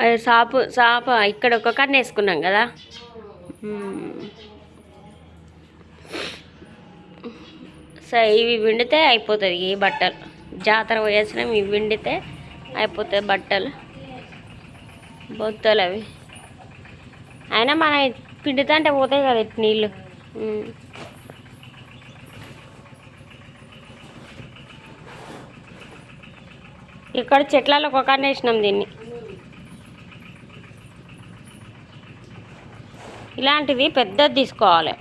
అదే సాపు సాప ఇక్కడ ఒక కన్ను వేసుకున్నాం కదా. సరే ఇవి విండితే అయిపోతుంది ఈ బట్టలు. జాతర పోయేసినాం ఇవి విండితే అయిపోతాయి బట్టలు. బొత్తలు అవి. అయినా మన పిండితే అంటే పోతాయి కదా నీళ్ళు. ఇక్కడ చెట్లలో ఒక వేసినాం దీన్ని. ఇలాంటివి పెద్దది తీసుకోవాలి.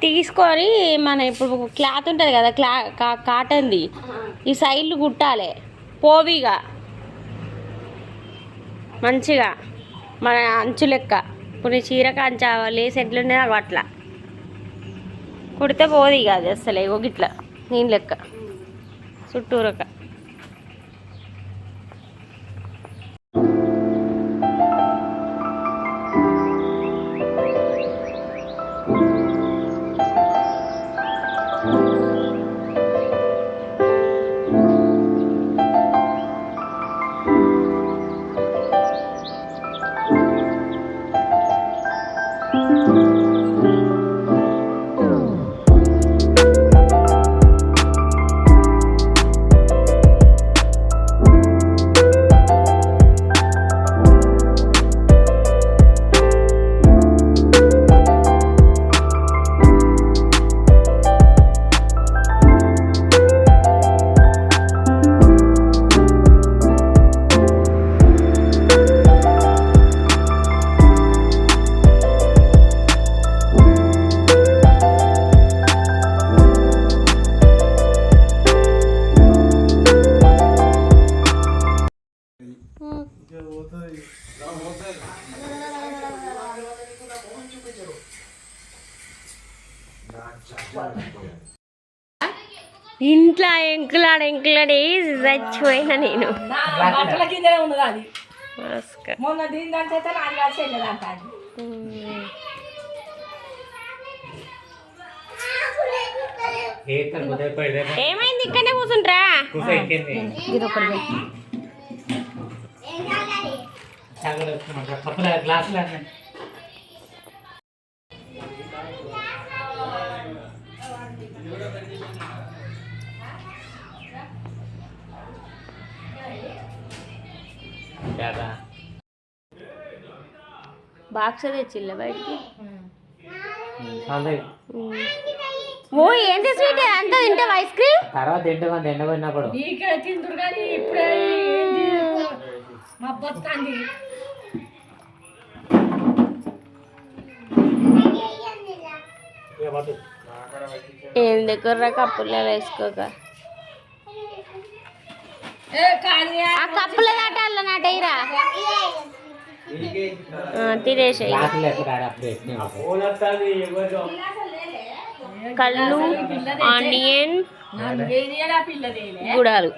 తీసుకొని మన ఇప్పుడు క్లాత్ ఉంటుంది కదా క్లా కా- కాటన్ది. ఈ సైడ్లు కుట్టాలి. పోవిగా. మంచిగా. మన అంచు లెక్క. ఇప్పుడు నీ చీరకు అంచు లేసి ఎట్లుండే నాకు అట్లా. కుడితే పోదు ఇక అది అసలు ఇగో గిట్లా నేను లెక్క చుట్టూరక. ఇంట్లో ఎంకులాడ ఎంకులాడి చచ్చిపోయినా నేను. బట్టల కిందనే ఉన్నది అది మొన్న దీని దాంట్లో కలిసి వెళ్ళదంట ఏమైంది ఇక్కడనే కూర్చుంట్రా? బాక్స్ తెచ్చిల్ల బయటికి. ఓ ఏంటి స్వీట్? అంత తింటావు ఐస్ క్రీమ్? తర్వాత తింటే మంది ఎండబడినప్పుడు నీకే తిందురు కానీ ఇప్పుడే ఏంది మా బతుకంది ఏం దగ్గర కప్పుల్లో వేసుకోక? ఏ కానీ ఆ కప్పుల దాట అల్ల నాటైరా తినేసాయి కళ్ళు ఆనియన్ గుడాలు.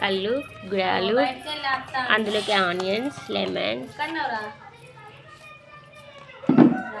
కళ్ళు గుడాలు అందులోకి ఆనియన్స్ లెమన్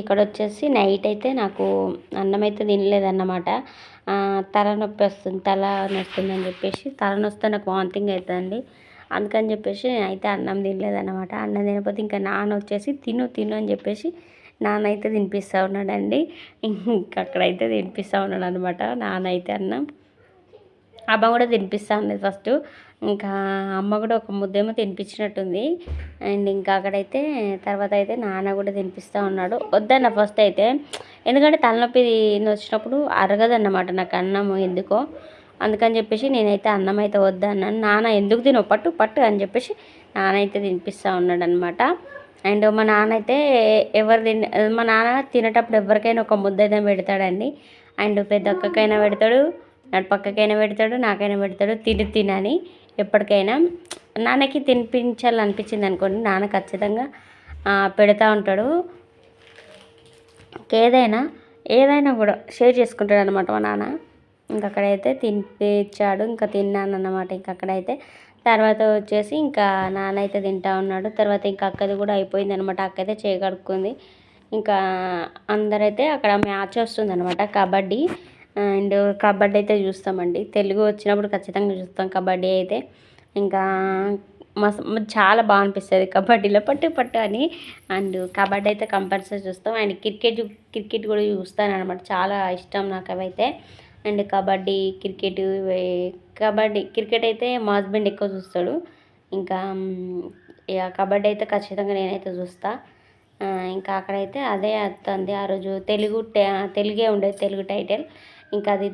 ఇక్కడ వచ్చేసి నైట్ అయితే నాకు అన్నం అయితే తినలేదన్నమాట తలనొప్పి వస్తుంది తల నొస్తుంది అని చెప్పేసి తలనొస్తే నాకు వాంతింగ్ అవుతుందండి అందుకని చెప్పేసి నేనైతే అన్నం తినలేదన్నమాట. అన్నం తినకపోతే ఇంకా నాన్న వచ్చేసి తిను తిను అని చెప్పేసి నాన్న అయితే తినిపిస్తూ ఉన్నాడండి. ఇంకక్కడైతే తినిపిస్తూ ఉన్నాడు అనమాట నాన్న అయితే అన్నం. అమ్మ కూడా తినిపిస్తూ ఉంది ఫస్ట్. ఇంకా అమ్మ కూడా ఒక ముద్దేమో తినిపించినట్టుంది. అండ్ ఇంకా అక్కడైతే తర్వాత అయితే నాన్న కూడా తినిపిస్తూ ఉన్నాడు. వద్దన్న ఫస్ట్ అయితే. ఎందుకంటే తలనొప్పి వచ్చినప్పుడు అరగదన్నమాట నాకు అన్నం ఎందుకో. అందుకని చెప్పేసి నేనైతే అన్నం అయితే వద్దన్నాను. నాన్న ఎందుకు తినో? పట్టు పట్టు అని చెప్పేసి నాన్న అయితే తినిపిస్తూ ఉన్నాడు అనమాట అండ్ మా నాన్న అయితే ఎవరు తిన మా నాన్న తినేటప్పుడు ఎవరికైనా ఒక ముద్ద అయితే పెడతాడండి. అండ్ పెద్ద అక్కకైనా పెడతాడు. నడు పక్కకైనా పెడతాడు నాకైనా పెడతాడు తిని తినని ఎప్పటికైనా. నాన్నకి తినిపించాలనిపించింది అనుకోండి నాన్న ఖచ్చితంగా పెడతా ఉంటాడు. ఏదైనా ఏదైనా కూడా షేర్ చేసుకుంటాడు అనమాట మా నాన్న. ఇంకా అక్కడైతే తినిపించాడు ఇంకా తిన్నాను అన్నమాట. ఇంకా అక్కడైతే తర్వాత వచ్చేసి ఇంకా నాన్న అయితే తింటా ఉన్నాడు. తర్వాత ఇంకా అక్కది కూడా అయిపోయింది అనమాట అక్క అయితే ఇంకా అందరైతే అక్కడ మ్యాచ్ వస్తుంది అనమాట కబడ్డీ. అండ్ కబడ్డీ అయితే చూస్తామండి. తెలుగు వచ్చినప్పుడు ఖచ్చితంగా చూస్తాం కబడ్డీ అయితే. ఇంకా మస్తు చాలా బాగా అనిపిస్తుంది కబడ్డీలో పట్టు పట్టు అని. అండ్ కబడ్డీ అయితే కంపల్సరీ చూస్తాం. అండ్ క్రికెట్ క్రికెట్ కూడా చూస్తాను అనమాట చాలా ఇష్టం నాకు అవైతే. And kabaddi cricket kabaddi cricket అయితే మా హస్బెండ్ ఎక్కువ చూస్తాడు. ఇంకా ఇక కబడ్డీ అయితే ఖచ్చితంగా నేనైతే చూస్తా. ఇంకా అక్కడైతే అదే వస్తుంది ఆ రోజు తెలుగు తెలుగే ఉండేది తెలుగు టైటిల్. ఇంకా అది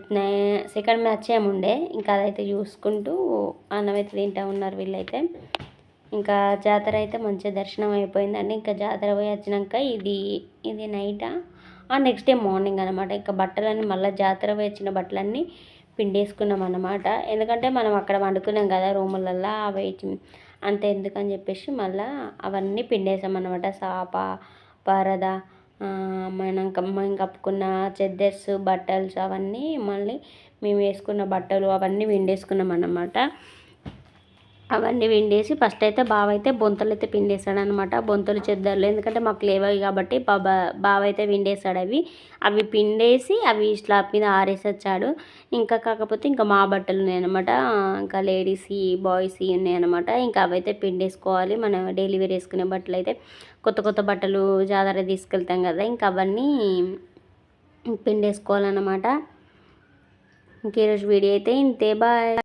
సెకండ్ మ్యాచ్ ఏమి ఉండే. ఇంకా అదైతే చూసుకుంటూ అన్నం అయితే తింటూ ఉన్నారు వీళ్ళైతే. ఇంకా జాతర అయితే మంచిగా దర్శనం అయిపోయిందండి. ఇంకా జాతర పోయి వచ్చినాక ఇది ఇది నైటా నెక్స్ట్ డే మార్నింగ్ అనమాట ఇంకా బట్టలన్నీ మళ్ళీ జాతర పోయి వచ్చిన బట్టలన్నీ పిండేసుకున్నాం అన్నమాట. ఎందుకంటే మనం అక్కడ వండుకున్నాం కదా రూములల్లో అవి అంతే ఎందుకని చెప్పేసి మళ్ళీ అవన్నీ పిండేసాం అనమాట సాప పరద మనం కమ్- మనం కప్పుకున్న చెద్దర్స్ బట్టల్స్ అవన్నీ మళ్ళీ మేము వేసుకున్న బట్టలు అవన్నీ పిండేసుకున్నాం అన్నమాట అవన్నీ పిండేసి ఫస్ట్ అయితే బావ అయితే బొంతలు అయితే పిండేశాడు అనమాట బొంతలు చెద్దర్లు. ఎందుకంటే మాకు లేవవి కాబట్టి బాబా బావ అయితే పిండేశాడు అవి అవి పిండేసి అవి స్లాబ్ మీద ఆరేసి వచ్చాడు ఇంకా కాకపోతే ఇంకా మా బట్టలు ఉన్నాయన్నమాట. ఇంకా లేడీస్ బాయ్స్ ఉన్నాయన్నమాట. ఇంకా అవైతే పిండేసుకోవాలి. మనం డైలీ వేర్ వేసుకునే బట్టలు అయితే కొత్త కొత్త బట్టలు జాతర తీసుకెళ్తాం కదా. ఇంకా అవన్నీ పిండేసుకోవాలన్నమాట. ఇంక ఈరోజు వీడియో అయితే ఇంతే. బాయ్.